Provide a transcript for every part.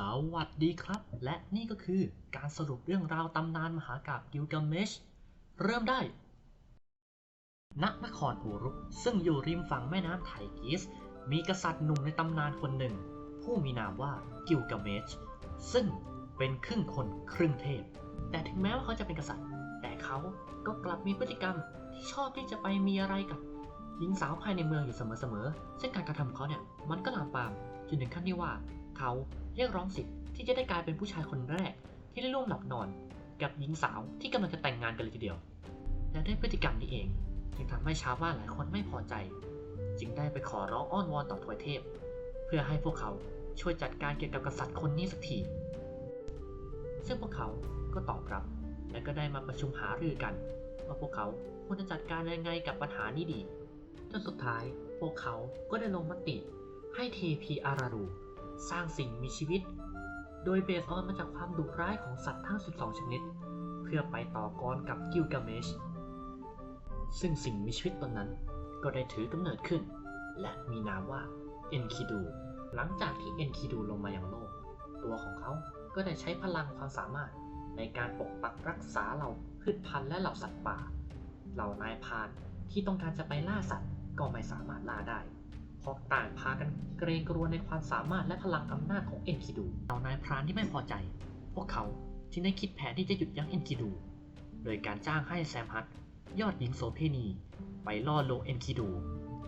สวัสดีครับ และนี่ก็คือการสรุปเรื่องราวตำนานมหากาพย์กิลกาเมช เริ่มได้ ณ นครอูรุก ซึ่งอยู่ริมฝั่งแม่น้ำไทกิส มีกษัตริย์หนุ่มในตำนานคนหนึ่ง ผู้มีนามว่ากิลกาเมช ซึ่งเป็นครึ่งคนครึ่งเทพ แต่ถึงแม้ว่าเขาจะเป็นกษัตริย์ แต่เขาก็กลับมีพฤติกรรมที่ชอบที่จะไปมีอะไรกับหญิงสาวภายในเมืองอยู่เสมอๆ ซึ่งการกระทำของเขาเนี่ยมันก็ลามปามจนถึงขั้นที่ว่าเขา เรียกร้องสิทธิ์ที่จะได้กลายเป็นผู้ชายคนแรก ที่ได้ร่วมหลับนอน กับหญิงสาวที่กำลังจะแต่งงานกันเลยทีเดียว และด้วยพฤติกรรมนี้เอง จึงทำให้ชาวบ้านหลายคนไม่พอใจ จึงได้ไปขอร้องอ้อนวอนต่อทวยเทพ เพื่อให้พวกเขาช่วยจัดการเกี่ยวกับกษัตริย์คนนี้สักทีซึ่งพวกเขาก็ตอบรับ และก็ได้มาประชุมหารือกัน ว่าพวกเขาควรจะจัดการยังไงกับปัญหานี้ดีจนสุดท้ายพวกเขาก็ได้ลงมติให้เทพีอารารู สร้างสิ่งมีชีวิต โดยเบสออนมาจากความดุร้ายของสัตว์ทั้ง 12 ชนิด เพื่อไปต่อกรกับกิลกาเมช ซึ่งสิ่งมีชีวิตตนนั้นก็ได้ถือกำเนิดขึ้น และมีนามว่าเอนคิดูหลังจากที่เอนคิดูลงมายังโลก ตัวของเขาก็ได้ใช้พลังความสามารถในการปกปักรักษาเหล่าพืชพันธุ์และเหล่าสัตว์ป่า เหล่านายพานที่ต้องการจะไปล่าสัตว์ก็ไม่สามารถล่าได้ ราะต่างพากันเกรงกลัวในความสามารถและพลังอำนาจของเอ็นคิดูเหล่านายพรานที่ไม่พอใจ พวกเขาจึงได้คิดแผนที่จะหยุดยั้งเอ็นคิดู โดยการจ้างให้แซมฮัตยอดหญิงโสเพณี ไปล่อลวงเอ็นคิดู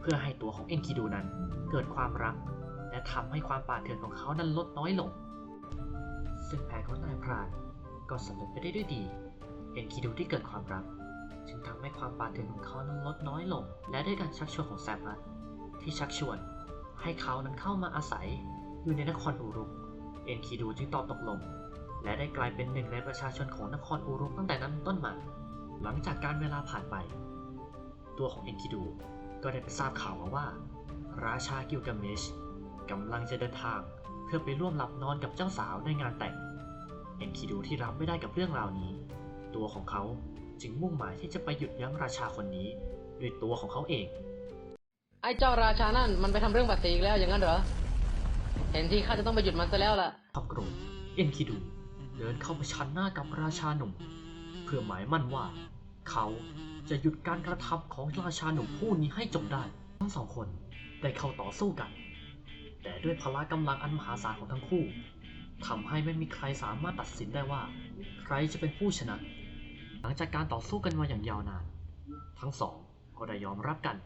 เพื่อให้ตัวของเอ็นคิดูนั้น เกิดความรัก และทำให้ความป่าเถื่อนของเขานั้นลดน้อยลง ซึ่งแผนของนายพรานก็สำเร็จไปได้ด้วยดี เอ็นคิดูที่เกิดความรัก จึงทำให้ความป่าเถื่อนของเขานั้นลดน้อยลง และด้วยการชักชวนของแซมฮัต ที่ชักชวน ให้เขานั้นเข้ามาอาศัยอยู่ในนครอูรุก เอ็นคิดูจึงตอบตกลง และได้กลายเป็นหนึ่งในประชาชนของนครอูรุกตั้งแต่นั้นต้นมา หลังจากการเวลาผ่านไป ตัวของเอ็นคิดูก็ได้ไปทราบข่าวมาว่า ราชากิลกาเมชกำลังจะเดินทางเพื่อไปร่วมหลับนอนกับเจ้าสาวในงานแต่ง เอ็นคิดูที่รับไม่ได้กับเรื่องราวนี้ ตัวของเขาจึงมุ่งหมายที่จะไปหยุดยั้งราชาคนนี้ ด้วยตัวของเขาเอง ไอ้เจ้าราชานั่นมันไปทำเรื่องบัตรสีอีกแล้วอย่างนั้นเหรอ เห็นที่ข้าจะต้องไปหยุดมันซะแล้วล่ะความโกรธเอ็นคิดู เดินเข้าไปชันหน้ากับราชาหนุ่ม เพื่อหมายมั่นว่า เขาจะหยุดการกระทำของราชาหนุ่มผู้นี้ให้จบได้ ทั้งสองคนได้เข้าต่อสู้กัน แต่ด้วยพละกำลังอันมหาศาลของทั้งคู่ทำให้ไม่มีใครสามารถตัดสินได้ว่า ใครจะเป็นผู้ชนะ หลังจากการต่อสู้กันมาอย่างยาวนาน ทั้งสองก็ได้ยอมรับกัน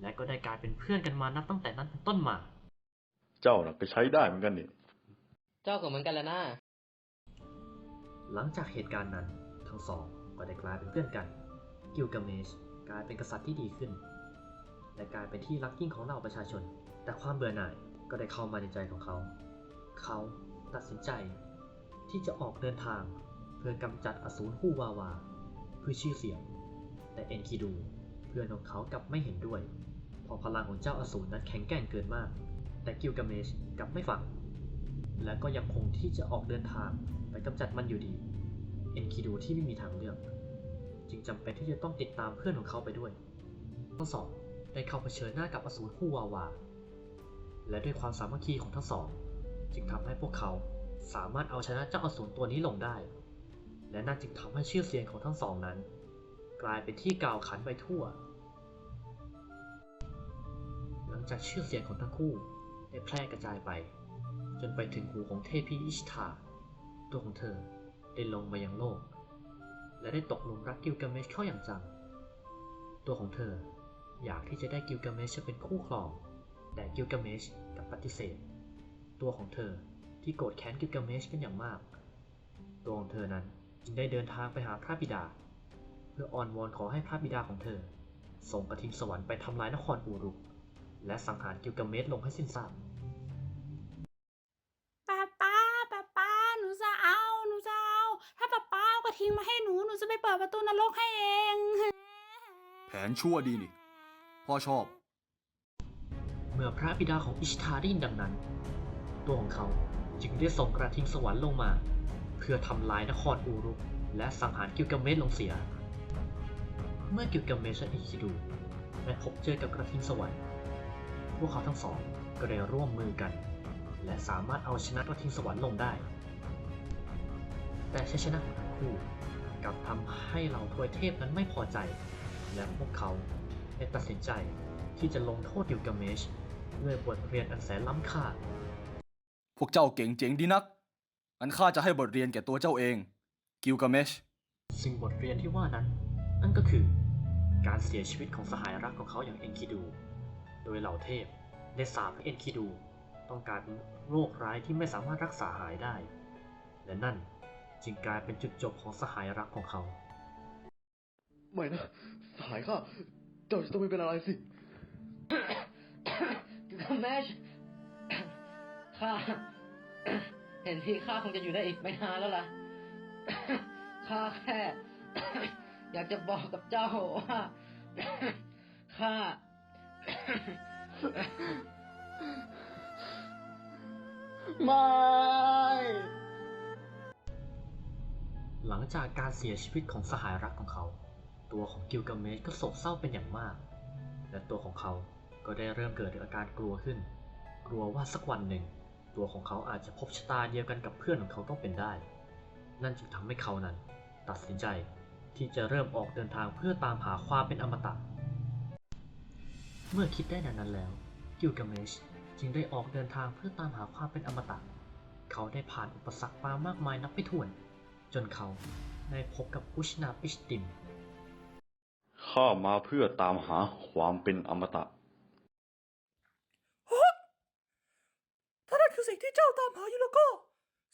และก็ได้กลายเป็นเพื่อนกันมานับตั้งแต่นั้นเป็นต้นมา เจ้าน่ะก็ใช้ได้เหมือนกันนี่ เจ้าก็เหมือนกันแหล้วนะหลังจากเหตุการณ์นั้นทั้งสองก็ได้กลายเป็นเพื่อนกัน กิลกาเมชกลายเป็นกษัตริย์ที่ดีขึ้น และกลายเป็นที่รักยิ่งของเหล่าประชาชน แต่ความเบื่อหน่ายก็ได้เข้ามาในใจของเขา เขาตัดสินใจ ที่จะออกเดินทาง เพื่อกำจัดอสูรฮู้วาวาเพื่อชื่อเสียง แต่เอ็นคิดูเพื่อนของเขากลับไม่เห็นด้วยเพราะพลังของเจ้าอสูรนั้นแข็งแกร่งเกินมาก แต่กิลกาเมชกลับไม่ฟัง และก็ยังคงที่จะออกเดินทางไปกำจัดมันอยู่ดี เอ็นคิดูที่ไม่มีทางเลือก จึงจำเป็นที่จะต้องติดตามเพื่อนของเขาไปด้วยทั้งสองได้เข้าเผชิญหน้ากับอสูรฮู้วาวา และด้วยความสามัคคีของทั้งสอง จึงทำให้พวกเขาสามารถเอาชนะเจ้าอสูรตัวนี้ลงได้ และนั่นจึงทำให้ชื่อเสียงของทั้งสองนั้น กลายเป็นที่กล่าวขานไปทั่ว หลังจากชื่อเสียงของทั้งคู่ได้แพร่กระจายไป จนไปถึงหูของเทพีอิชทาตัวของเธอได้ลงมายังโลก และได้ตกหลุมรักกิลกาเมชเข้าอย่างจัง ตัวของเธออยากที่จะได้กิลกาเมชจะเป็นคู่ครอง แต่กิลกาเมชกับปฏิเสธ ตัวของเธอที่โกรธแค้นกิลกาเมชเป็นอย่างมาก ตัวของเธอนั้นจึงได้เดินทางไปหาพระบิดา เพื่ออ้อนวอนขอให้พระบิดาของเธอ ส่งกระทิงสวรรค์ไปทำลายนครอูรุก และสังหารกิลกาเมชลงให้สิ้นซากป้าป้าป้าป้าหนูจะเอาหนูจะเอาถ้าป้าป้าเอากระทิงมาให้หนูหนูจะไปเปิดประตูนรกให้เองแผนชั่วดีนี่ พ่อชอบ เมื่อพระบิดาของอิชทาได้ยินดังนั้น ตัวของเขาจึงได้ส่งกระทิงสวรรค์ลงมา เพื่อทำลายนครอูรุก และสังหารกิลกาเมชลงเสีย เมื่อกิลกาเมชและอิคิดูได้พบเจอกับกระทิงสวรรค์ พวกเขาทั้งสองก็ได้ร่วมมือกัน และสามารถเอาชนะกระทิงสวรรค์ลงได้ แต่ชัยชนะของทั้งคู่กลับทำให้เหล่าทวยเทพนั้นไม่พอใจ และพวกเขาได้ตัดสินใจที่จะลงโทษกิลกาเมชด้วยบทเรียนอันแสนล้ำค่า พวกเจ้าเก่งเจ๋งดีนัก อันข้าจะให้บทเรียนแก่ตัวเจ้าเอง กิลกาเมช ซึ่งบทเรียนที่ว่านั้น นั่นก็คือ การเสียชีวิตของสหายรักของเขาอย่างเอ็นคิดู โดยเหล่าเทพได้สาปให้เอ็นคิดู ต้องการโรคร้ายที่ไม่สามารถรักษาหายได้ และนั่นจึงกลายเป็นจุดจบของสหายรักของเขา ไม่นะ สหายข้าเจ้าจะต้องไม่เป็นอะไรสิกิลกาเมชข้าเห็นที่ข้าคงจะอยู่ได้อีกไม่นานแล้วล่ะ ข้าแค่ อยากจะบอกกับเจ้าว่าข้าไม่หลังจากการเสียชีวิตของสหายรักของเขา ตัวของกิลกาเมชก็โศกเศร้าเป็นอย่างมาก และตัวของเขาก็ได้เริ่มเกิดอาการกลัวขึ้น กลัวว่าสักวันหนึ่ง ตัวของเขาอาจจะพบชะตาเดียวกันกับเพื่อนของเขาต้องเป็นได้ นั่นจึงทำให้เขานั้น ตัดสินใจ ที่จะเริ่มออกเดินทางเพื่อตามหาความเป็นอมตะ เมื่อคิดได้ดังนั้นแล้ว กิลกาเมชจึงได้ออกเดินทางเพื่อตามหาความเป็นอมตะ เขาได้ผ่านอุปสรรคมามากมายนับไม่ถ้วน จนเขาได้พบกับอุชนาปิชติม ข้ามาเพื่อตามหาความเป็นอมตะ ถ้านั่นคือสิ่งที่เจ้าตามหาอยู่แล้วก็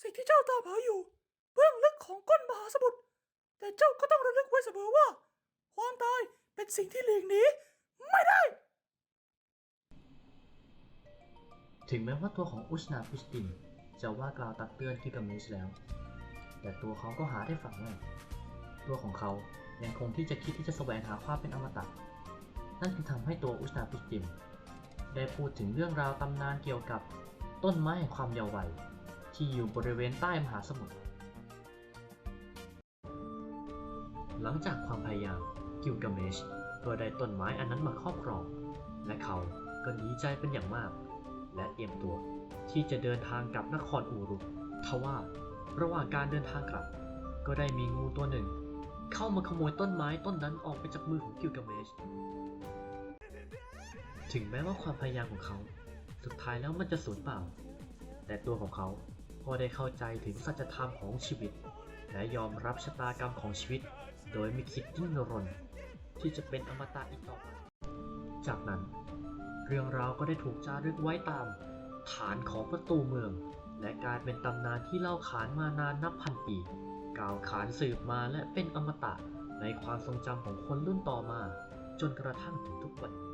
สิ่งที่เจ้าตามหาอยู่ เบื้องลึกของก้นมหาสมุทร แต่เจ้าก็ต้องระลึกไว้เสมอว่า ความตายเป็นสิ่งที่หลีกหนีไม่ได้ ถึงแม้ว่าตัวของอุชนาปิชติมจะว่ากล่าวตักเตือนกิลกาเมชแล้ว แต่ตัวเขาก็หาได้ฝังแน่ตัวของเขายังคงที่จะคิดที่จะแสวงหาความเป็นอมตะ นั่นจึงทำให้ตัวอุชนาปิชติมได้พูดถึงเรื่องราวตำนานเกี่ยวกับต้นไม้แห่งความเยาว์วัยที่อยู่บริเวณใต้มหาสมุทร หลังจากความพยายามกิลกาเมชก็ได้ต้นไม้อันนั้นมาครอบครอง และเขาก็ดีใจเป็นอย่างมาก และเตรียมตัวที่จะเดินทางกลับนครอูรุทว่าระหว่างการเดินทางกลับ ก็ได้มีงูตัวหนึ่ง เข้ามาขโมยต้นไม้ต้นนั้นออกไปจากมือของกิลกาเมชถึงแม้ว่าความพยายามของเขา สุดท้ายแล้วมันจะสูญเปล่า แต่ตัวของเขาก็ได้เข้าใจถึงสัจธรรมของชีวิต และยอมรับชะตากรรมของชีวิต โดยไม่คิดดิ้นรน ที่จะเป็นอมตะอีกต่อไป จากนั้น เรื่องราวก็ได้ถูกจารึกไว้ตาม ฐานของประตูเมือง และกลายเป็นตำนานที่เล่าขานมานานนับพันปี กล่าวขานสืบมาและเป็นอมตะในความทรงจำของคนรุ่นต่อมา จนกระทั่งถึงทุกวันนี้